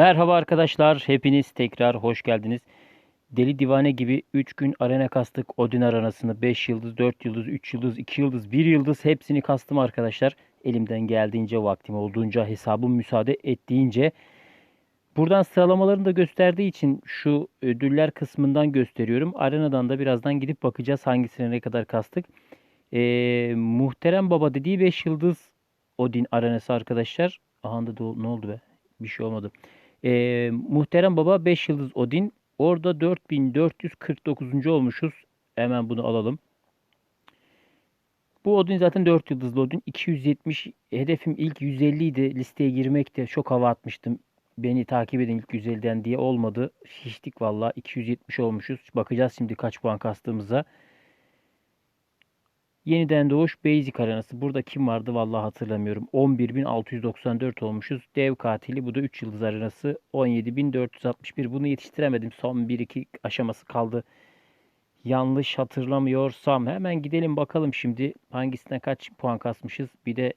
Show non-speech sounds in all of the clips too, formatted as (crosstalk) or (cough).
Merhaba arkadaşlar, hepiniz tekrar hoş geldiniz. Deli divane gibi 3 gün arena kastık Odin arenasını. 5 yıldız, 4 yıldız, 3 yıldız, 2 yıldız, 1 yıldız hepsini kastım arkadaşlar. Elimden geldiğince, vaktim olduğunca, hesabım müsaade ettiğince. Buradan sıralamalarını da gösterdiği için şu ödüller kısmından gösteriyorum. Arenadan da birazdan gidip bakacağız hangisine ne kadar kastık. Ee, muhterem Baba dediği 5 yıldız Odin arenası arkadaşlar. Aha da ne oldu be? Bir şey olmadı. Ee, Muhterem Baba 5 yıldız Odin. Orada 4449. olmuşuz. Hemen bunu alalım. Bu Odin zaten 4 yıldızlı Odin. 270 hedefim ilk 150 idi. Listeye girmekte çok hava atmıştım. Beni takip edin ilk 150'den diye olmadı. Şiştik valla. 270 olmuşuz. Bakacağız şimdi kaç puan kastığımıza. Yeniden doğuş Basic arenası. Burada kim vardı vallahi hatırlamıyorum. 11.694 olmuşuz. Dev katili bu da 3 yıldız arenası. 17.461. Bunu yetiştiremedim. Son 1-2 aşaması kaldı. Yanlış hatırlamıyorsam hemen gidelim bakalım şimdi hangisine kaç puan kasmışız. Bir de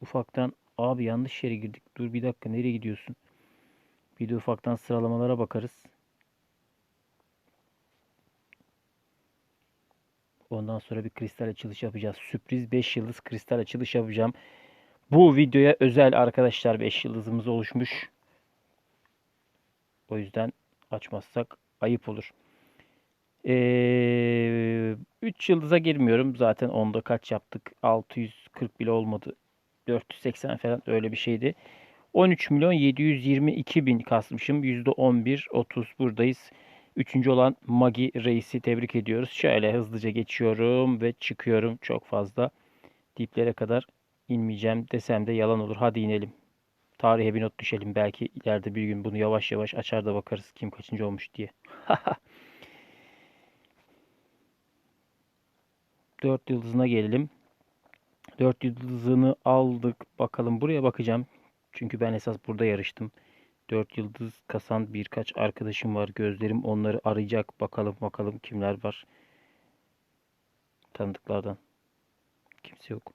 ufaktan abi yanlış yere girdik. Dur bir dakika nereye gidiyorsun? Bir de ufaktan sıralamalara bakarız. Ondan sonra bir kristal açılış yapacağız. Sürpriz 5 yıldız kristal açılış yapacağım. Bu videoya özel arkadaşlar 5 yıldızımız oluşmuş. O yüzden açmazsak ayıp olur. Ee, 3 yıldıza girmiyorum. Zaten onda kaç yaptık? 640 bile olmadı. 480 falan öyle bir şeydi. 13 milyon 722 bin kasmışım. %11 30 buradayız. Üçüncü olan Magi Reis'i tebrik ediyoruz. Şöyle hızlıca geçiyorum ve çıkıyorum. Çok fazla diplere kadar inmeyeceğim desem de yalan olur. Hadi inelim. Tarihe bir not düşelim. Belki ileride bir gün bunu yavaş yavaş açar da bakarız kim kaçıncı olmuş diye. (laughs) Dört yıldızına gelelim. Dört yıldızını aldık. Bakalım buraya bakacağım. Çünkü ben esas burada yarıştım. 4 yıldız kasan birkaç arkadaşım var. Gözlerim onları arayacak. Bakalım bakalım kimler var. Tanıdıklardan. Kimse yok.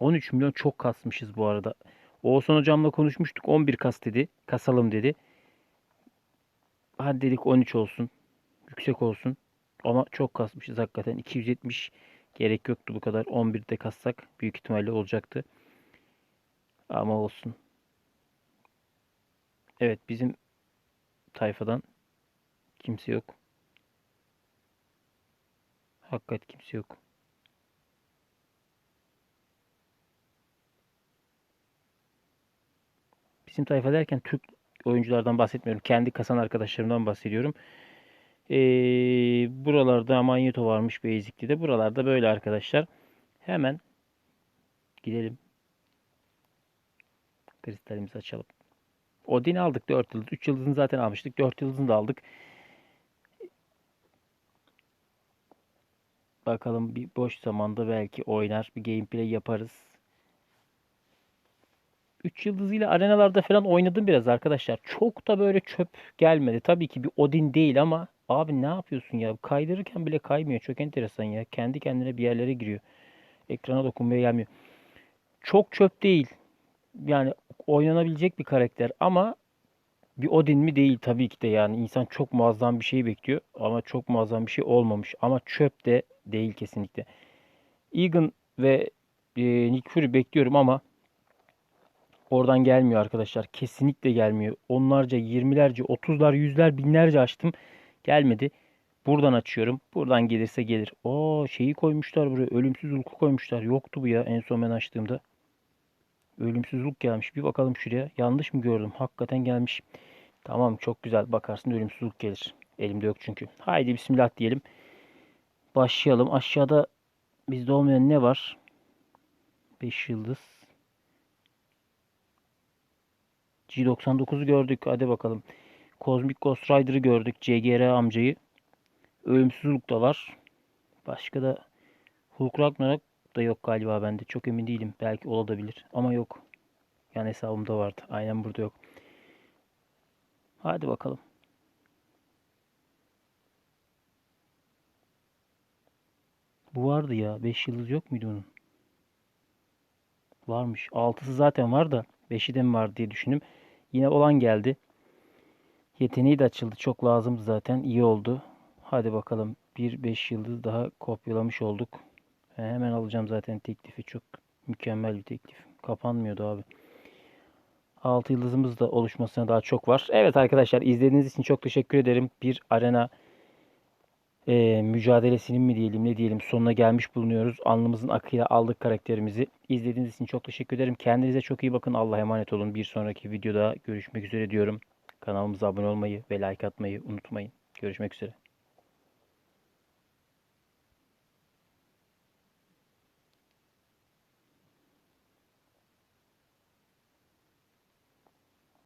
13 milyon çok kasmışız bu arada. Oğuzhan hocamla konuşmuştuk. 11 kas dedi. Kasalım dedi. Hadi dedik 13 olsun. Yüksek olsun. Ama çok kasmışız hakikaten. 270 gerek yoktu bu kadar. 11'de kassak büyük ihtimalle olacaktı. Ama olsun. Evet bizim tayfadan kimse yok. Hakikat kimse yok. Bizim tayfa derken Türk oyunculardan bahsetmiyorum. Kendi kasan arkadaşlarımdan bahsediyorum. Ee, buralarda Manyeto varmış Basic'te de. Buralarda böyle arkadaşlar. Hemen gidelim. Kristalimizi açalım. Odin'i aldık 4 yıldız. 3 yıldızını zaten almıştık. 4 yıldızını da aldık. Bakalım bir boş zamanda belki oynar. Bir gameplay yaparız. 3 yıldızıyla arenalarda falan oynadım biraz arkadaşlar. Çok da böyle çöp gelmedi. Tabii ki bir Odin değil ama abi ne yapıyorsun ya? Kaydırırken bile kaymıyor. Çok enteresan ya. Kendi kendine bir yerlere giriyor. Ekrana dokunmaya gelmiyor. Çok çöp değil. Yani oynanabilecek bir karakter ama bir Odin mi değil tabii ki de yani insan çok muazzam bir şey bekliyor ama çok muazzam bir şey olmamış ama çöp de değil kesinlikle. Egan ve e, Nick Fury bekliyorum ama oradan gelmiyor arkadaşlar. Kesinlikle gelmiyor. Onlarca, yirmilerce, otuzlar, yüzler, binlerce açtım. Gelmedi. Buradan açıyorum. Buradan gelirse gelir. O şeyi koymuşlar buraya. Ölümsüz ulku koymuşlar. Yoktu bu ya en son ben açtığımda. Ölümsüzlük gelmiş. Bir bakalım şuraya. Yanlış mı gördüm? Hakikaten gelmiş. Tamam çok güzel. Bakarsın ölümsüzlük gelir. Elimde yok çünkü. Haydi bismillah diyelim. Başlayalım. Aşağıda bizde olmayan ne var? 5 yıldız. G99'u gördük. Hadi bakalım. Cosmic Ghost Rider'ı gördük. CGR amcayı. Ölümsüzlük da var. Başka da Hulk Ragnarok da yok galiba bende. Çok emin değilim. Belki olabilir ama yok. Yani hesabımda vardı. Aynen burada yok. Hadi bakalım. Bu vardı ya. 5 yıldız yok muydu onun? Varmış. 6'sı zaten var da 5'i de mi var diye düşündüm. Yine olan geldi. Yeteneği de açıldı. Çok lazımdı zaten. İyi oldu. Hadi bakalım. Bir 5 yıldız daha kopyalamış olduk. He, hemen alacağım zaten teklifi. Çok mükemmel bir teklif. Kapanmıyordu abi. 6 yıldızımız da oluşmasına daha çok var. Evet arkadaşlar izlediğiniz için çok teşekkür ederim. Bir arena e, mücadelesinin mi diyelim ne diyelim sonuna gelmiş bulunuyoruz. Alnımızın akıyla aldık karakterimizi. İzlediğiniz için çok teşekkür ederim. Kendinize çok iyi bakın. Allah'a emanet olun. Bir sonraki videoda görüşmek üzere diyorum. Kanalımıza abone olmayı ve like atmayı unutmayın. Görüşmek üzere.